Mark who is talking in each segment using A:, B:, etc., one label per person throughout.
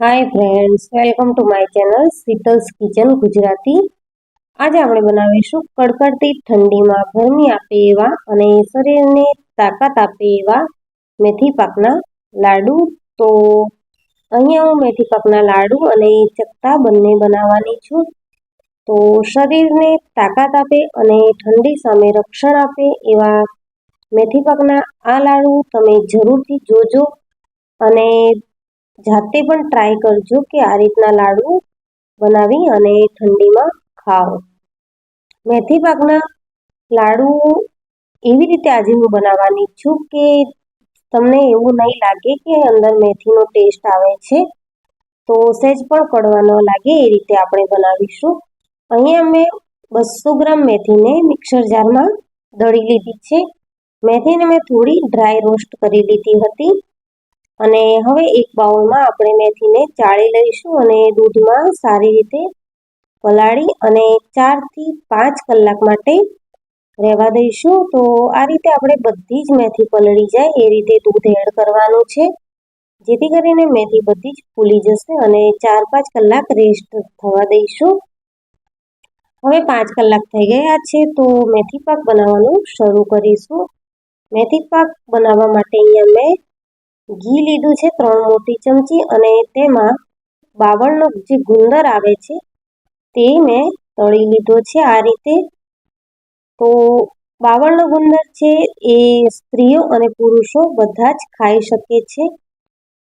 A: Hi friends welcome to my channel Sheetal's kitchen Gujarati આજે આપણે બનાવીશું કડકડતી ઠંડીમાં ગરમી આપે એવા અને શરીરને તાકાત આપે એવા મેથી પાકના લાડુ. તો અહીંયા હું મેથી પાકના લાડુ અને ચકતા બંને બનાવવાની છું. તો શરીરને તાકાત આપે અને ઠંડી સામે રક્ષણ આપે એવા મેથી પાકના આ લાડુ તમે જરૂરથી જોજો. અને જાતે પણ ટ્રાય કરજો કે આ રીતના લાડુ બનાવી અને ઠંડીમાં ખાઓ. મેથી પાકના લાડુ એવી રીતે આજે હું બનાવવાની છું કે તમને એવું નહીં લાગે કે અંદર મેથીનો ટેસ્ટ આવે છે, તો સહેજ પણ કડવા ન લાગે એ રીતે આપણે બનાવીશું. અહીંયા મેં બસો ગ્રામ મેથીને મિક્સર જારમાં દળી લીધી છે. મેથીને મેં થોડી ડ્રાય રોસ્ટ કરી લીધી હતી. અને હવે એક બાઉલમાં આપણે મેથીને ચાળી લઈશું અને દૂધમાં સારી રીતે પલાળી અને ચારથી પાંચ કલાક માટે રહેવા દઈશું. તો આ રીતે આપણે બધી જ મેથી પલળી જાય. એ રીતે દૂધ એડ કરવાનું છે. જેથી કરીને મેથી બધી જ ફૂલી જશે અને ચાર પાંચ કલાક રેસ્ટ થવા દઈશું. હવે પાંચ કલાક થઈ ગયા છે. તો મેથી પાક બનાવવાનું શરૂ કરીશું. મેથી પાક બનાવવા માટે અહીંયા મેં ઘી લીધું છે ત્રણ મોટી ચમચી અને તેમાં બાવળનો જે ગુંદર આવે છે તે મેં તળી લીધો છે આ રીતે. તો બાવળનો ગુંદર છે એ સ્ત્રીઓ અને પુરુષો બધા જ ખાઈ શકે છે.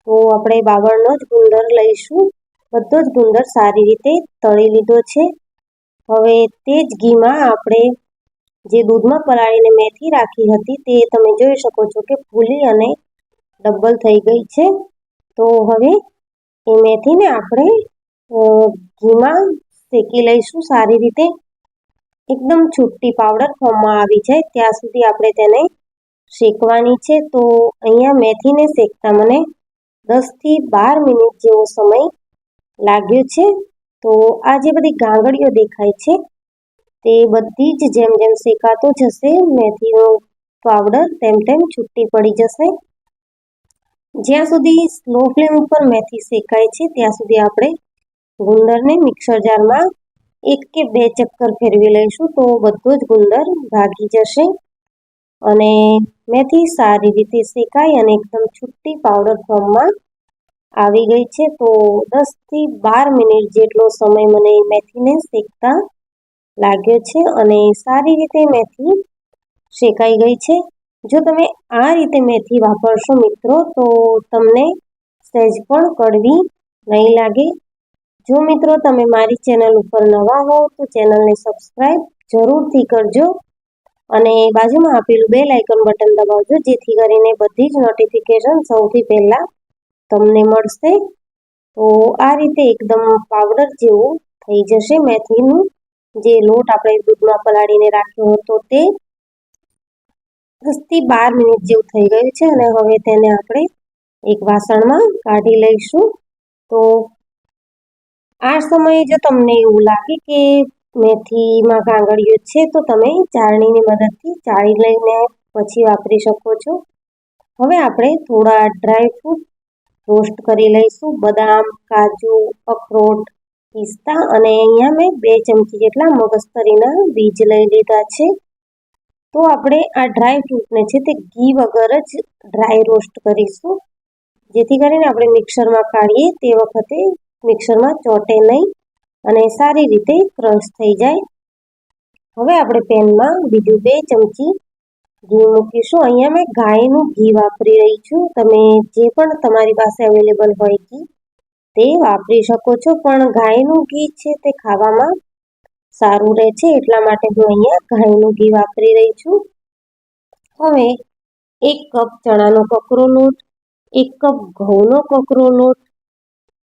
A: તો આપણે બાવળનો જ ગુંદર લઈશું. બધો જ ગુંદર સારી રીતે તળી લીધો છે. હવે તે જ ઘીમાં આપણે જે દૂધમાં પલાળીને મેથી રાખી હતી તે તમે જોઈ શકો છો કે ફૂલી અને ડબલ થઈ ગઈ છે. તો હવે એ મેથીને આપણે ઘીમાં શેકી લઈશું સારી રીતે. એકદમ છૂટી પાવડર ફોર્મમાં આવી જાય, ત્યાં સુધી આપણે તેને શેકવાની છે. તો અહીંયા મેથીને શેકતા મને દસથી બાર મિનિટ જેવો સમય લાગ્યો છે. તો આ જે બધી ગાંગડીઓ દેખાય છે, તે બધી જ જેમ જેમ શેકાતો જશે, મેથીનો પાવડર તેમ તેમ છૂટી પડી જશે. જ્યાં સુધી સ્લો ફ્લેમ ઉપર મેથી શેકાય છે, ત્યાં સુધી આપણે ગુંદરને મિક્સર જારમાં એક કે બે ચક્કર ફેરવી લઈશું તો બધો જ ગુંદર ભાગી જશે. અને મેથી સારી રીતે શેકાઈ અને એકદમ છૂટી પાવડર ફોર્મમાં આવી ગઈ છે, તો દસથી બાર મિનિટ જેટલો સમય મને મેથીને શેકતા લાગ્યો છે અને સારી રીતે મેથી શેકાઈ ગઈ છે. જો તમે આ રીતે મેથી વાપરશો મિત્રો, તો તમને સહેજ પણ કડવી નહીં લાગે. જો મિત્રો તમે મારી ચેનલ ઉપર નવા હો, તો ચેનલને સબસ્ક્રાઈબ જરૂરથી કરજો અને બાજુમાં આપેલું બે લાઇકન બટન દબાવજો, જેથી કરીને બધી જ નોટિફિકેશન સૌથી પહેલાં તમને મળશે. તો આ રીતે એકદમ પાવડર જેવું થઈ જશે મેથીનું. જે લોટ આપણે દૂધમાં પલાળીને રાખ્યો હતો તે દસથી બાર મિનિટ જેવું થઈ ગયું છે અને હવે તેને આપણે એક વાસણમાં કાઢી લઈશું. તો આ સમયે જો તમને એવું લાગે કે મેથીમાં ગાંગડીઓ છે, તો તમે ચાળણીની મદદથી ચાળી લઈને પછી વાપરી શકો છો. હવે આપણે થોડા ડ્રાય ફ્રૂટ રોસ્ટ કરી લઈશું. બદામ, કાજુ, અખરોટ, પિસ્તા અને અહીંયા મેં બે ચમચી જેટલા મગજતરીના બીજ લઈ લીધા છે. તો આપણે આ ડ્રાય ફ્રૂટને છે તે ઘી વગર જ ડ્રાય રોસ્ટ કરીશું. જેથી કરીને આપણે મિક્સરમાં કાઢીએ તે વખતે મિક્સરમાં ચોટે નહીં અને સારી રીતે ક્રશ થઈ જાય. હવે આપણે પેનમાં બીજું બે ચમચી ઘી મૂકીશું. અહીંયા મેં ગાયનું ઘી વાપરી રહી છું. તમે જે પણ તમારી પાસે અવેલેબલ હોય ઘી, તે વાપરી શકો છો. પણ ગાયનું ઘી છે તે ખાવામાં સારું રહે છે, એટલા માટે હું અહીંયા ગાયનું ઘી વાપરી રહી છું. હવે એક કપ ચણાનો કકરો લોટ, એક કપ ઘઉંનો કકરો લોટ,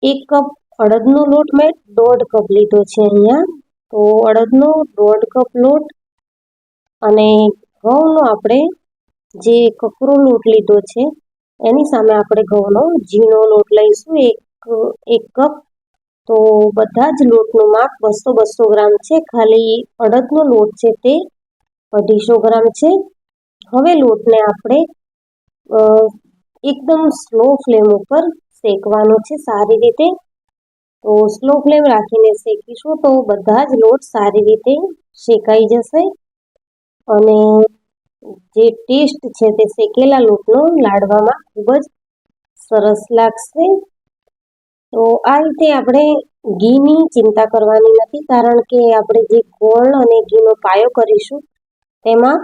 A: એક કપ અડદનો લોટ મેં દોઢ કપ લીધો છે અહીંયા. તો અડદનો દોઢ કપ લોટ અને ઘઉંનો આપણે જે કકરો લોટ લીધો છે, એની સામે આપણે ઘઉંનો ઝીણો લોટ લઈશું. એક એક કપ તો બધા જ લોટનું માપ બસો બસો ગ્રામ છે. ખાલી અડદનો લોટ છે તે અઢીસો ગ્રામ છે. હવે લોટને આપણે એકદમ સ્લો ફ્લેમ ઉપર શેકવાનો છે સારી રીતે. તો સ્લો ફ્લેમ રાખીને શેકીશું તો બધા જ લોટ સારી રીતે શેકાઈ જશે. અને જે ટેસ્ટ છે તે શેકેલા લોટનો લાડવામાં ખૂબ જ સરસ લાગશે. તો આ રીતે આપણે ઘીની ચિંતા કરવાની નથી, કારણ કે આપણે જે ગોળ અને ઘીનો પાયો કરીશું, તેમાં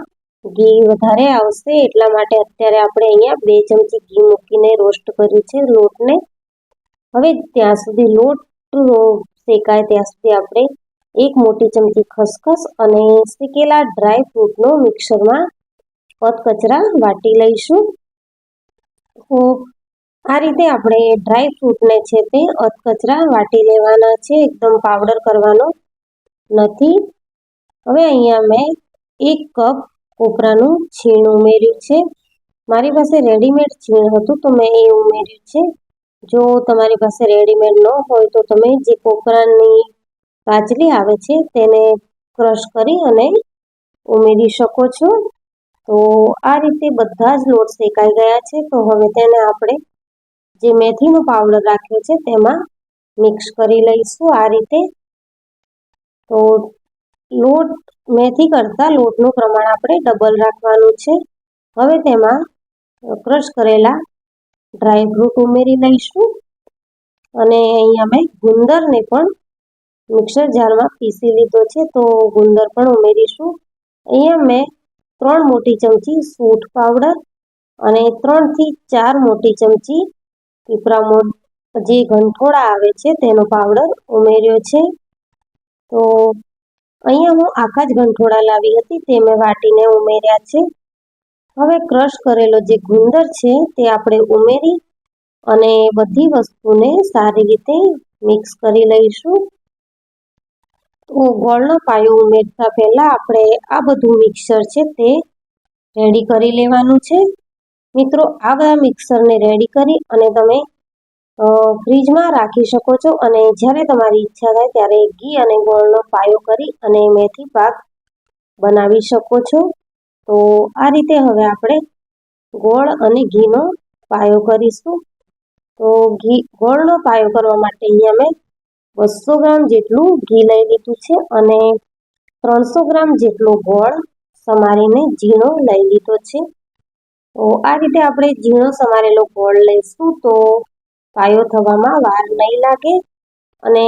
A: ઘી વધારે આવશે, એટલા માટે અત્યારે આપણે અહીંયા બે ચમચી ઘી મૂકીને રોસ્ટ કર્યું છે, લોટને. હવે ત્યાં સુધી લોટ શેકાય ત્યાં સુધી આપણે એક મોટી ચમચી ખસખસ અને શેકેલા ડ્રાય ફ્રૂટનો મિક્સરમાં કચરા વાટી લઈશું. તો આ રીતે આપણે ડ્રાય ફ્રૂટને છે તે અધકચરા વાટી લેવાના છે, એકદમ પાવડર કરવાનો નથી. હવે અહીંયા મેં એક કપ કોપરાનું છીણ ઉમેર્યું છે. મારી પાસે રેડીમેડ છીણ હતું તો મેં એ ઉમેર્યું છે. જો તમારી પાસે રેડીમેડ ન હોય તો તમે જે કોપરાની કાચલી આવે છે તેને ક્રશ કરી અને ઉમેરી શકો છો. તો આ રીતે બધા જ લોટ શેકાઈ ગયા છે. તો હવે તેને આપણે જે મેથીનો પાવડર રાખ્યો છે તેમાં મિક્સ કરી લઈશું આ રીતે. તો લોટ, મેથી કરતાં લોટનું પ્રમાણ આપણે ડબલ રાખવાનું છે. હવે તેમાં ક્રશ કરેલા ડ્રાય ફ્રૂટ ઉમેરી લઈશું. અને અહીંયા મેં ગુંદરને પણ મિક્સર જારમાં પીસી લીધો છે, તો ગુંદર પણ ઉમેરીશું. અહીંયા મેં ત્રણ મોટી ચમચી સૂંઠ પાવડર અને ત્રણથી ચાર મોટી ચમચી પીપળા જે ગંઠોડા આવે છે તેનો પાવડર ઉમેર્યો છે. તો અહીંયા હું આખા જ ગંઠોડા લાવી હતી તે મેં વાટીને ઉમેર્યા છે. હવે ક્રશ કરેલો જે ગુંદર છે તે આપણે ઉમેરી અને બધી વસ્તુને સારી રીતે મિક્સ કરી લઈશું. તો ગોળનો પાયો ઉમેરતા પહેલાં આપણે આ બધું મિક્સર છે તે રેડી કરી લેવાનું છે. મિત્રો આ બધા મિક્સરને રેડી કરી અને તમે ફ્રીજમાં રાખી શકો છો અને જ્યારે તમારી ઈચ્છા થાય ત્યારે ઘી અને ગોળનો પાયો કરી અને મેથી પાક બનાવી શકો છો. તો આ રીતે હવે આપણે ગોળ અને ઘીનો પાયો કરીશું. તો ઘી, ગોળનો પાયો કરવા માટે અહીંયા મેં બસો ગ્રામ જેટલું ઘી લઈ લીધું છે અને ત્રણસો ગ્રામ જેટલો ગોળ સમારીને ઝીણો લઈ લીધો છે. તો આ રીતે આપણે ઝીણો સમારેલો ગોળ લઈશું તો પાયો થવામાં વાર નહીં લાગે અને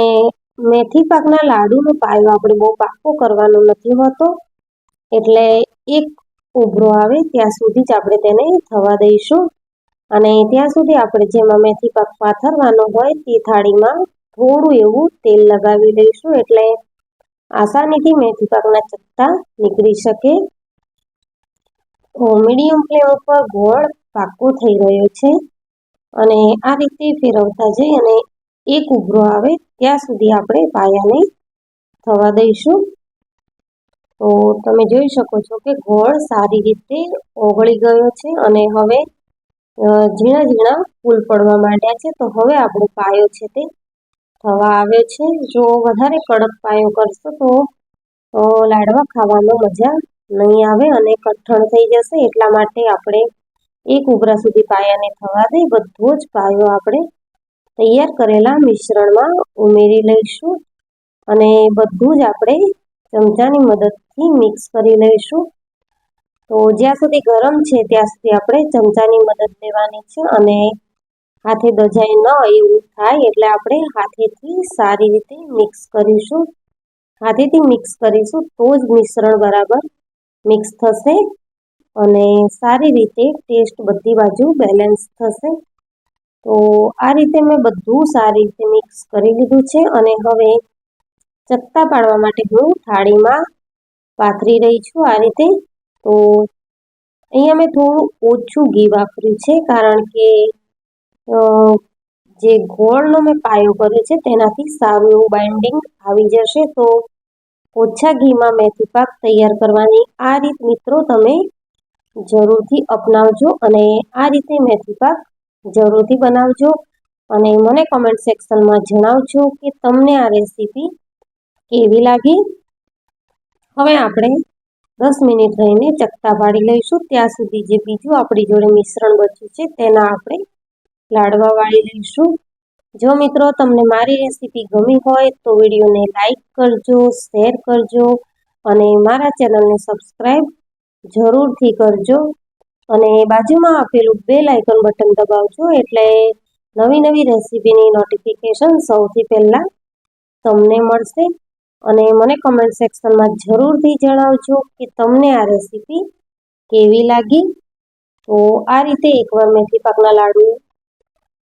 A: મેથી પાકના લાડુનો પાયો આપણે બહુ પાકો કરવાનો નથી હોતો એટલે એક ઉભરો આવે ત્યાં સુધી જ આપણે તેને થવા દઈશું અને ત્યાં સુધી આપણે જેમાં મેથી પાક પાથરવાનો હોય તે થાળીમાં થોડું એવું તેલ લગાવી લઈશું એટલે આસાનીથી મેથી પાકના ચત્તા નીકળી શકે. મીડિયમ ફ્લેમ ઉપર ગોળ પાકો થઈ રહ્યો છે અને આ રીતે ફેરવતા જઈ અને એક ઉભરો આવે ત્યાં સુધી આપણે પાયાને થવા દઈશું. તો તમે જોઈ શકો છો કે ગોળ સારી રીતે ઓગળી ગયો છે અને હવે ઝીણા ઝીણા ફૂલ પડવા માંડ્યા છે. તો હવે આપણો પાયો છે તે થવા આવ્યો છે. જો વધારે કડક પાયો કરશો તો લાડવા ખાવામાં મજા નહીં આવે અને કઠણ થઈ જશે એટલા માટે આપણે એક ઉભરા સુધી પાયાને થવા દઈ બધો જ પાયો આપણે તૈયાર કરેલા મિશ્રણમાં ઉમેરી લઈશું અને બધું જ આપણે ચમચાની મદદથી મિક્સ કરી લઈશું. તો જ્યાં સુધી ગરમ છે ત્યાં સુધી આપણે ચમચાની મદદ લેવાની છે અને હાથે દજાય ન એવું થાય એટલે આપણે હાથેથી સારી રીતે મિક્સ કરીશું. હાથેથી મિક્સ કરીશું તો જ મિશ્રણ બરાબર મિક્સ થશે અને સારી રીતે ટેસ્ટ બધી બાજુ બેલેન્સ થશે. તો આ રીતે મેં બધું સારી રીતે મિક્સ કરી લીધું છે અને હવે ચત્તા પાડવા માટે હું થાળીમાં પાથરી રહી છું આ રીતે. તો અહીંયા મેં થોડું ઓછું ઘી વાપર્યું છે કારણ કે જે ગોળનો મેં પાયો કર્યો છે તેનાથી સારું એવું બાઇન્ડિંગ આવી જશે. તો ઓછા ઘીમાં મેથી પાક તૈયાર કરવાની આ રીત મિત્રો તમે જરૂરથી અપનાવજો અને આ રીતે મેથી પાક જરૂરથી બનાવજો. અને મને કમેન્ટ સેક્શનમાં જણાવજો કે તમને આ રેસીપી કેવી લાગી? હવે આપણે દસ મિનિટ રહીને ચકતા પાડી લઈશું. ત્યાં સુધી જે બીજું આપણી જોડે મિશ્રણ બચ્યું છે તેના આપણે લાડવા વાળી લઈશું. જો મિત્રો તમને મારી રેસીપી ગમી હોય તો વિડીયોને લાઈક કરજો, શેર કરજો અને મારા ચેનલને સબસ્ક્રાઈબ જરૂરથી કરજો. અને બાજુમાં આપેલું બેલ આઇકન બટન દબાવજો એટલે નવી નવી રેસીપીની નોટિફિકેશન સૌથી પહેલાં તમને મળશે. અને મને કમેન્ટ સેક્શનમાં જરૂરથી જણાવજો કે તમને આ રેસીપી કેવી લાગી. તો આ રીતે એકવાર મેથી પાકના લાડુ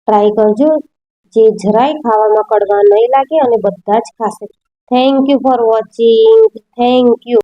A: ટ્રાય કરજો. જે જરાય ખાવામાં કડવા નહીં લાગે અને બધા જ ખાશે. Thank you for watching thank you